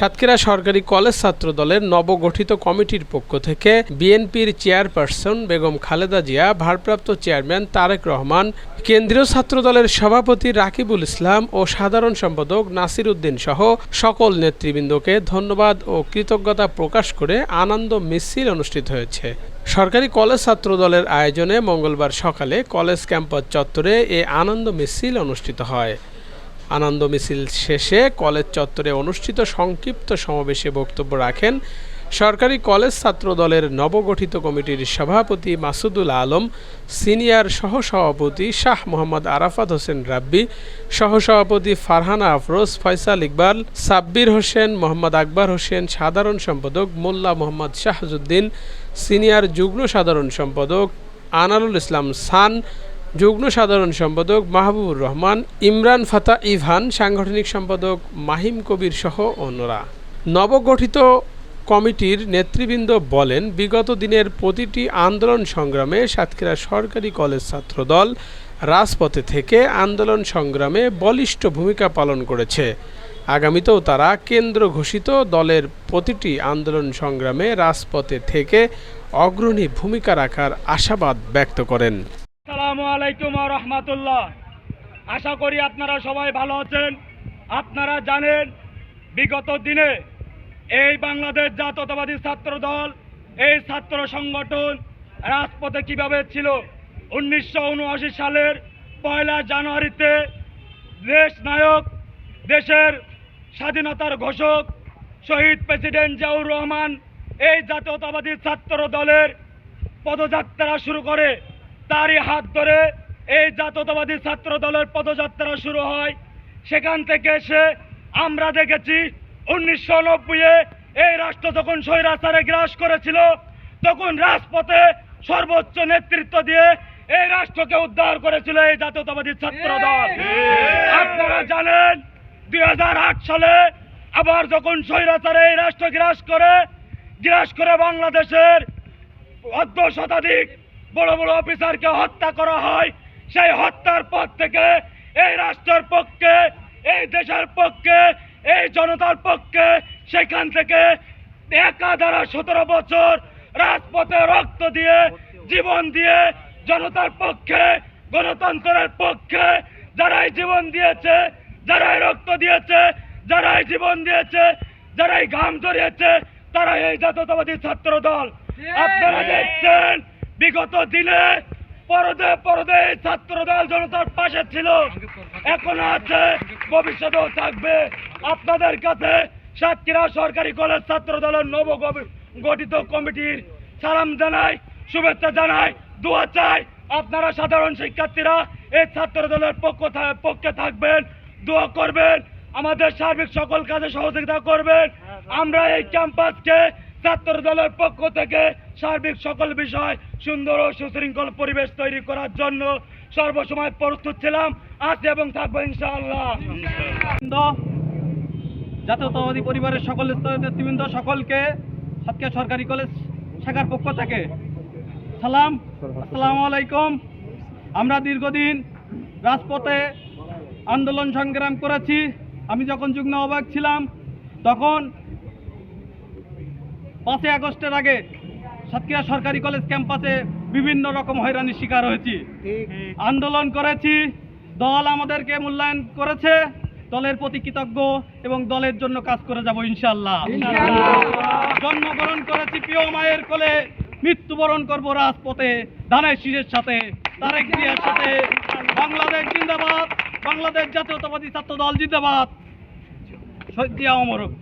সাতক্ষীরা সরকারি কলেজ ছাত্র দলের নবগঠিত কমিটির পক্ষ থেকে বিএনপির চেয়ারপারসন বেগম খালেদা জিয়া, ভারপ্রাপ্ত চেয়ারম্যান তারেক রহমান, কেন্দ্রীয় ছাত্র দলের সভাপতি রাকিবুল ইসলাম ও সাধারণ সম্পাদক নাসির উদ্দিন সহ সকল নেতৃবৃন্দকে ধন্যবাদ ও কৃতজ্ঞতা প্রকাশ করে আনন্দ মিছিল অনুষ্ঠিত হয়েছে। সরকারি কলেজ ছাত্র দলের আয়োজনে মঙ্গলবার সকালে কলেজ ক্যাম্পাস চত্বরে এ আনন্দ মিছিল অনুষ্ঠিত হয়। আনন্দ মিছিল শেষে কলেজ চত্বরে অনুষ্ঠিত সংক্ষিপ্ত সমাবেশে বক্তব্য রাখেন সরকারি কলেজ ছাত্র দলের নবগঠিত কমিটির সভাপতি মাসুদুল আলম, সিনিয়র সহসভাপতি শাহ মোহাম্মদ আরাফাত হোসেন রাব্বি, সহসভাপতি ফারহানা আফরোজ, ফয়সাল ইকবাল, সাব্বির হোসেন, মোহাম্মদ আকবর হোসেন, সাধারণ সম্পাদক মোল্লা মোহাম্মদ শাহজুদ্দিন, সিনিয়র যুগ্ম সাধারণ সম্পাদক আনারুল ইসলাম সান যুগ্ম সাধারণ সম্পাদক মাহবুবুর রহমান, ইমরান ফাতা ইভান, সাংগঠনিক সম্পাদক মাহিম কবির সহ অন্যরা। নবগঠিত কমিটির নেতৃবৃন্দ বলেন, বিগত দিনের প্রতিটি আন্দোলন সংগ্রামে সাতক্ষীরা সরকারি কলেজ ছাত্রদল রাজপথে থেকে আন্দোলন সংগ্রামে বলিষ্ঠ ভূমিকা পালন করেছে। আগামীতেও তারা কেন্দ্র ঘোষিত দলের প্রতিটি আন্দোলন সংগ্রামে রাজপথে থেকে অগ্রণী ভূমিকা রাখার আশাবাদ ব্যক্ত করেন। আলাইকুম রহমতুল্লাহ। আশা করি আপনারা সবাই ভালো আছেন। আপনারা জানেন, বিগত দিনে এই বাংলাদেশ জাতীয়তাবাদী ছাত্র দল, এই ছাত্র সংগঠন রাজপথে কীভাবে ছিল? উনিশশো উনআশি সালের পয়লা জানুয়ারিতে দেশ নায়ক, দেশের স্বাধীনতার ঘোষক শহীদ প্রেসিডেন্ট জিয়াউর রহমান এই জাতীয়তাবাদী ছাত্র দলের পদযাত্রা শুরু করে। তারই হাত ধরে এই জাতীয়তাবাদী ছাত্র দলের পদযাত্রা শুরু হয়। সেখান থেকে এসে আমরা দেখেছি উনিশশো নব্বইয়ে এই রাষ্ট্র যখন স্বৈরাচারে গ্রাস করেছিল তখন রাজপথে সর্বোচ্চ নেতৃত্ব দিয়ে এই রাষ্ট্রকে উদ্ধার করেছিল এই জাতীয়তাবাদী ছাত্র দল আপনারা জানেন দুই হাজার আট সালে আবার যখন স্বৈরাচারে এই রাষ্ট্র গ্রাস করে গ্রাস করে বাংলাদেশের অর্ধ শতাধিক বড় বড় অফিসারকে হত্যা করা হয়। সেই হত্যার পর থেকে এই রাষ্ট্রের পক্ষে এই দেশের পক্ষে এই জনতার পক্ষে সেখান থেকে একা দ্বারা সতেরো বছর রাজপথে রক্ত দিয়ে জীবন দিয়ে জনতার পক্ষে গণতন্ত্রের পক্ষে যারাই জীবন দিয়েছে যারাই রক্ত দিয়েছে যারাই জীবন দিয়েছে যারাই ঘাম জড়িয়েছে তারা এই জাতীয়তাবাদী ছাত্র দল আপনারা দেখছেন বিগত দিনে পরদে পরদে এই ছাত্র দল জনতার পাশে ছিল। এখন আছে, ভবিষ্যতেও থাকবে। আপনাদের কাছে সাতক্ষীরা সরকারি কলেজ ছাত্র দলের নব গঠিত কমিটির সালাম জানাই, শুভেচ্ছা জানাই, দোয়া চাই। আপনারা সাধারণ শিক্ষার্থীরা এই ছাত্র দলের পক্ষ পক্ষে থাকবেন, দোয়া করবেন। আমাদের সার্বিক সকল কাজে সহযোগিতা করবেন। আমরা এই ক্যাম্পাসকে ছাত্র দলের পক্ষ থেকে সার্বিক সকল বিষয় সুন্দর ও সুশৃঙ্খল পরিবেশ তৈরি করার জন্য সর্বসময় প্রস্তুত ছিলাম আজ এবং থাকব ইনশাআল্লাহ। জাতীয়তাবাদী পরিবারের সকল নেতৃবৃন্দ সকলকে সাতক্ষীরা সরকারি কলেজ শাখার পক্ষ থেকে সালাম, আসসালামু আলাইকুম। আমরা দীর্ঘদিন রাজপথে আন্দোলন সংগ্রাম করেছি। আমি যখন যুগ্ম অবাক ছিলাম, তখন পাঁচই আগস্টের আগে সাতক্ষীরা সরকারি কলেজ ক্যাম্পাসে বিভিন্ন রকম হয়রানির শিকার হয়েছি। আন্দোলন করেছি দল আমাদেরকে মূল্যায়ন করেছে দলের প্রতি কৃতজ্ঞ এবং দলের জন্য কাজ করে যাব ইনশাল্লাহ জন্মগ্রহণ করেছি প্রিয় মায়ের কোলে মৃত্যুবরণ করব রাজপথে ধানের শীষের সাথে তারেক জিয়ার সাথে। বাংলাদেশ জিন্দাবাদ বাংলাদেশ জাতীয়তাবাদী ছাত্র দল জিন্দাবাদ। শহীদ জিয়া অমর হোক।